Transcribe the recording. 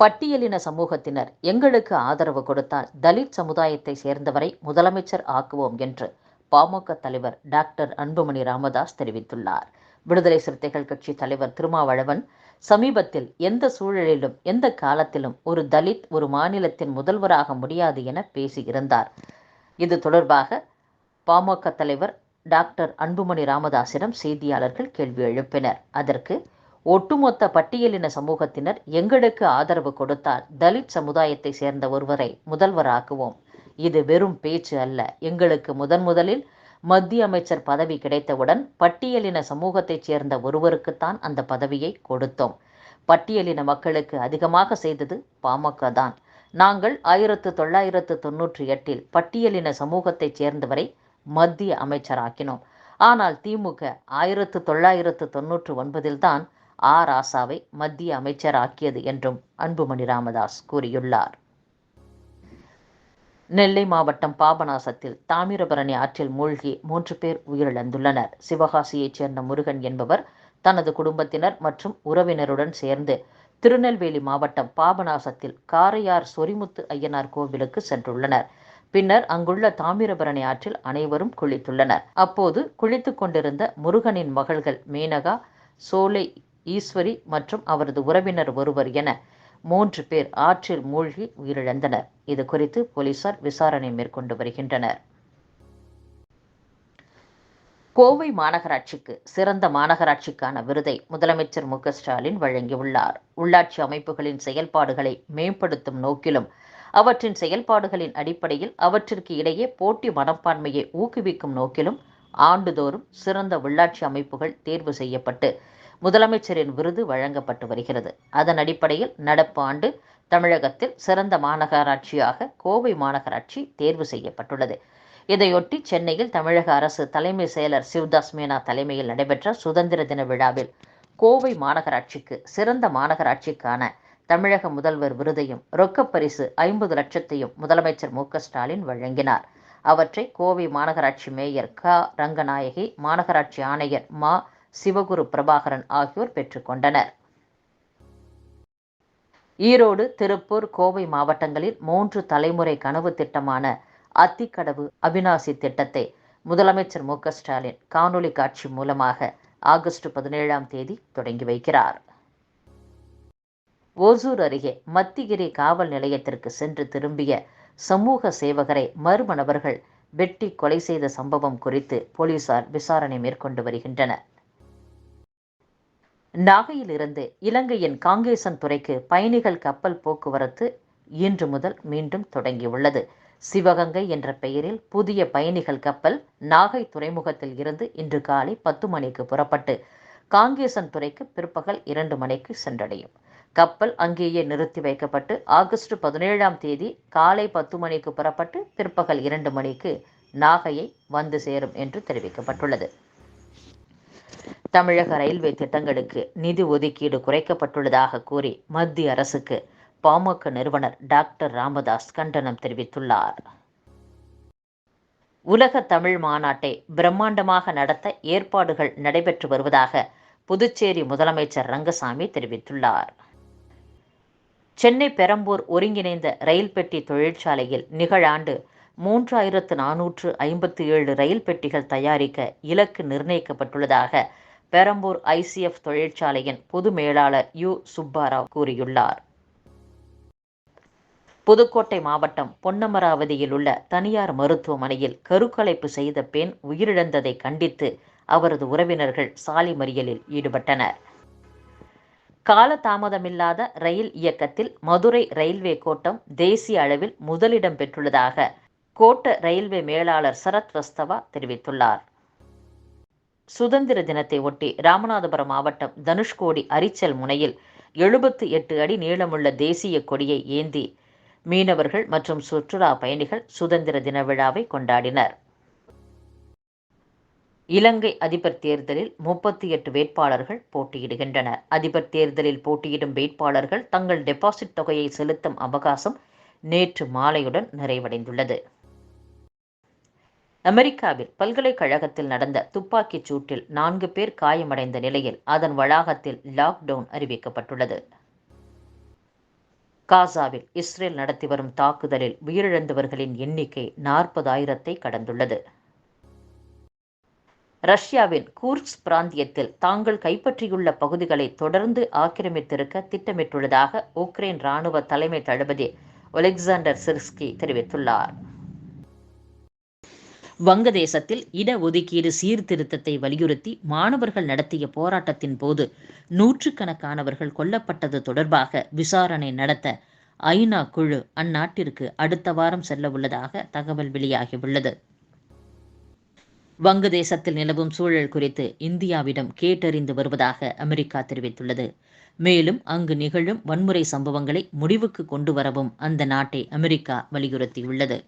பட்டியலின சமூகத்தினர் எங்களுக்கு ஆதரவு கொடுத்தால் தலித் சமுதாயத்தை சேர்ந்தவரை முதலமைச்சர் ஆக்குவோம் என்று பாமக தலைவர் டாக்டர் அன்புமணி ராமதாஸ் தெரிவித்துள்ளார். விடுதலை சிறுத்தைகள் கட்சி தலைவர் திருமாவளவன் சமீபத்தில் எந்த சூழலிலும் எந்த காலத்திலும் ஒரு தலித் ஒரு மாநிலத்தின் முதல்வராக முடியாது என பேசியிருந்தார். இது தொடர்பாக பாமக தலைவர் டாக்டர் அன்புமணி ராமதாசிடம் செய்தியாளர்கள் கேள்வி எழுப்பினர். அதற்கு ஒட்டுமொத்த பட்டியலின சமூகத்தினர் எங்களுக்கு ஆதரவு கொடுத்தால் தலித் சமுதாயத்தை சேர்ந்த ஒருவரை முதல்வராக்குவோம். இது வெறும் பேச்சு அல்ல. எங்களுக்கு முதன் முதலில் மத்திய அமைச்சர் பதவி கிடைத்தவுடன் பட்டியலின சமூகத்தைச் சேர்ந்த ஒருவருக்குத்தான் அந்த பதவியை கொடுத்தோம். பட்டியலின மக்களுக்கு அதிகமாக செய்தது பாமக தான். நாங்கள் ஆயிரத்து தொள்ளாயிரத்து தொன்னூற்றி எட்டில் பட்டியலின சமூகத்தைச் சேர்ந்தவரை மத்திய அமைச்சராக்கினோம். ஆனால் திமுக ஆயிரத்து தொள்ளாயிரத்து தொன்னூற்று ஒன்பதில்தான் ஆ. ராசாவை மத்திய அமைச்சராக்கியது என்றும் அன்புமணி ராமதாஸ் கூறியுள்ளார். நெல்லை மாவட்டம் பாபநாசத்தில் தாமிரபரணி ஆற்றில் மூழ்கி மூன்று பேர் உயிரிழந்துள்ளனர். சிவகாசியைச் சேர்ந்த முருகன் என்பவர் தனது குடும்பத்தினர் மற்றும் உறவினருடன் சேர்ந்து திருநெல்வேலி மாவட்டம் பாபநாசத்தில் காரையார் சொரிமுத்து ஐயனார் கோவிலுக்கு சென்றுள்ளனர். பின்னர் அங்குள்ள தாமிரபரணி ஆற்றில் அனைவரும் குளித்துள்ளனர். அப்போது குளித்துக் கொண்டிருந்த முருகனின் மகள்கள் மேனகா சோலை ஈஸ்வரி மற்றும் அவரது உறவினர் ஒருவர் என மூன்று பேர் ஆற்றில் மூழ்கி உயிரிழந்தனர். இது குறித்து போலீசார் விசாரணை மேற்கொண்டு வருகின்றனர். கோவை மாநகராட்சிக்கு சிறந்த மாநகராட்சிக்கான விருதை முதலமைச்சர் மு ஸ்டாலின் வழங்கியுள்ளார். உள்ளாட்சி அமைப்புகளின் செயல்பாடுகளை மேம்படுத்தும் நோக்கிலும் அவற்றின் செயல்பாடுகளின் அடிப்படையில் அவற்றிற்கு இடையே போட்டி மனப்பான்மையை ஊக்குவிக்கும் நோக்கிலும் ஆண்டுதோறும் சிறந்த உள்ளாட்சி அமைப்புகள் தேர்வு செய்யப்பட்டு முதலமைச்சரின் விருது வழங்கப்பட்டு வருகிறது. அதன் அடிப்படையில் நடப்பு ஆண்டு தமிழகத்தில் சிறந்த மாநகராட்சியாக கோவை மாநகராட்சி தேர்வு செய்யப்பட்டுள்ளது. இதையொட்டி சென்னையில் தமிழக அரசு தலைமை செயலர் சிவ்தாஸ் மீனா தலைமையில் நடைபெற்ற சுதந்திர தின விழாவில் கோவை மாநகராட்சிக்கு சிறந்த மாநகராட்சிக்கான தமிழக முதல்வர் விருதையும் ரொக்கப்பரிசு ஐம்பது லட்சத்தையும் முதலமைச்சர் மு. ஸ்டாலின் வழங்கினார். அவற்றை கோவை மாநகராட்சி மேயர் க. ரங்கநாயகி மாநகராட்சி ஆணையர் மா. சிவகுரு பிரபாகரன் ஆகியோர் பெற்றுக்கொண்டனர் ஈரோடு திருப்பூர் கோவை மாவட்டங்களில் மூன்று தலைமுறை கனவு திட்டமான அத்திக்கடவு அவினாசி திட்டத்தை முதலமைச்சர் மு ஸ்டாலின் காணொலி காட்சி மூலமாக ஆகஸ்ட் பதினேழாம் தேதி தொடங்கி வைக்கிறார். ஓசூர் அருகே மத்திகிரி காவல் நிலையத்திற்கு சென்று திரும்பிய சமூக சேவகரை மர்ம நபர்கள் வெட்டி கொலை செய்த சம்பவம் குறித்து போலீசார் விசாரணை மேற்கொண்டு வருகின்றனர். நாகையிலிருந்து இலங்கையின் காங்கேசன் துறைக்கு பயணிகள் கப்பல் போக்குவரத்து இன்று முதல் மீண்டும் தொடங்கியுள்ளது. சிவகங்கை என்ற பெயரில் புதிய பயணிகள் கப்பல் நாகை துறைமுகத்தில் இருந்து இன்று காலை பத்து மணிக்கு புறப்பட்டு காங்கேசன் துறைக்கு பிற்பகல் இரண்டு மணிக்கு சென்றடையும். கப்பல் அங்கேயே நிறுத்தி வைக்கப்பட்டு ஆகஸ்ட் பதினேழாம் தேதி காலை பத்து மணிக்கு புறப்பட்டு பிற்பகல் இரண்டு மணிக்கு நாகையை வந்து சேரும் என்று தெரிவிக்கப்பட்டுள்ளது. தமிழக ரயில்வே திட்டங்களுக்கு நிதி ஒதுக்கீடு குறைக்கப்பட்டுள்ளதாக கூறி மத்திய அரசுக்கு பாமக நிறுவனர் டாக்டர் ராமதாஸ் கண்டனம் தெரிவித்துள்ளார். உலக தமிழ் மாநாட்டை பிரம்மாண்டமாக நடத்த ஏற்பாடுகள் நடைபெற்று வருவதாக புதுச்சேரி முதலமைச்சர் ரங்கசாமி தெரிவித்துள்ளார். சென்னை பெரம்பூர் ஒருங்கிணைந்த ரயில் பெட்டி தொழிற்சாலையில் நிகழாண்டு மூன்றாயிரத்து நானூற்று ஐம்பத்தி ஏழு ரயில் பெட்டிகள் தயாரிக்க இலக்கு நிர்ணயிக்கப்பட்டுள்ளதாக பெரம்பூர் ஐசிஎஃப் தொழிற்சாலையின் பொது மேலாளர் யு. சுப்பாராவ் கூறியுள்ளார். புதுக்கோட்டை மாவட்டம் பொன்னமராவதியில் உள்ள தனியார் மருத்துவமனையில் கருக்கலைப்பு செய்த பெண் உயிரிழந்ததை கண்டித்து அவரது உறவினர்கள் சாலை மறியலில் ஈடுபட்டனர். காலதாமதமில்லாத ரயில் இயக்கத்தில் மதுரை ரயில்வே கோட்டம் தேசிய அளவில் முதலிடம் பெற்றுள்ளதாக கோட்ட ரயில்வே மேலாளர் சரத் வஸ்தவா தெரிவித்துள்ளார். சுதந்திர தினத்தை ஒட்டி ராமநாதபுரம் மாவட்டம் தனுஷ்கோடி அரிச்சல் முனையில் எழுபத்து எட்டு அடி நீளமுள்ள தேசிய கொடியை ஏந்தி மீனவர்கள் மற்றும் சுற்றுலா பயணிகள் சுதந்திர தின விழாவை கொண்டாடினர். இலங்கை அதிபர் தேர்தலில் முப்பத்தி எட்டு வேட்பாளர்கள் போட்டியிடுகின்றனர். அதிபர் தேர்தலில் போட்டியிடும் வேட்பாளர்கள் தங்கள் டெபாசிட் தொகையை செலுத்தும் அவகாசம் நேற்று மாலையுடன் நிறைவடைந்துள்ளது. அமெரிக்காவில் பல்கலைக்கழகத்தில் நடந்த துப்பாக்கிச் சூட்டில் நான்கு பேர் காயமடைந்த நிலையில் அதன் வளாகத்தில் லாக்டவுன் அறிவிக்கப்பட்டுள்ளது. காசாவில் இஸ்ரேல் நடத்தி வரும் தாக்குதலில் உயிரிழந்தவர்களின் எண்ணிக்கை நாற்பதாயிரத்தை கடந்துள்ளது. ரஷ்யாவின் கூர்க்ஸ் பிராந்தியத்தில் தாங்கள் கைப்பற்றியுள்ள பகுதிகளை தொடர்ந்து ஆக்கிரமித்திருக்க திட்டமிட்டுள்ளதாக உக்ரைன் ராணுவ தலைமை தளபதி ஒலெக்சாண்டர் சிர்ஸ்கி தெரிவித்துள்ளார். வங்கதேசத்தில் இடஒதுக்கீடு சீர்திருத்தத்தை வலியுறுத்தி மாணவர்கள் நடத்திய போராட்டத்தின் போது நூற்றுக்கணக்கானவர்கள் கொல்லப்பட்டது தொடர்பாக விசாரணை நடத்த ஐநா குழு அந்நாட்டிற்கு அடுத்த வாரம் செல்ல உள்ளதாக தகவல் வெளியாகியுள்ளது. வங்கதேசத்தில் நிலவும் சூழல் குறித்து இந்தியாவிடம் கேட்டறிந்து வருவதாக அமெரிக்கா தெரிவித்துள்ளது. மேலும் அங்கு நிகழும் வன்முறை சம்பவங்களை முடிவுக்கு கொண்டு வரவும் அந்த நாட்டை அமெரிக்கா வலியுறுத்தியுள்ளது.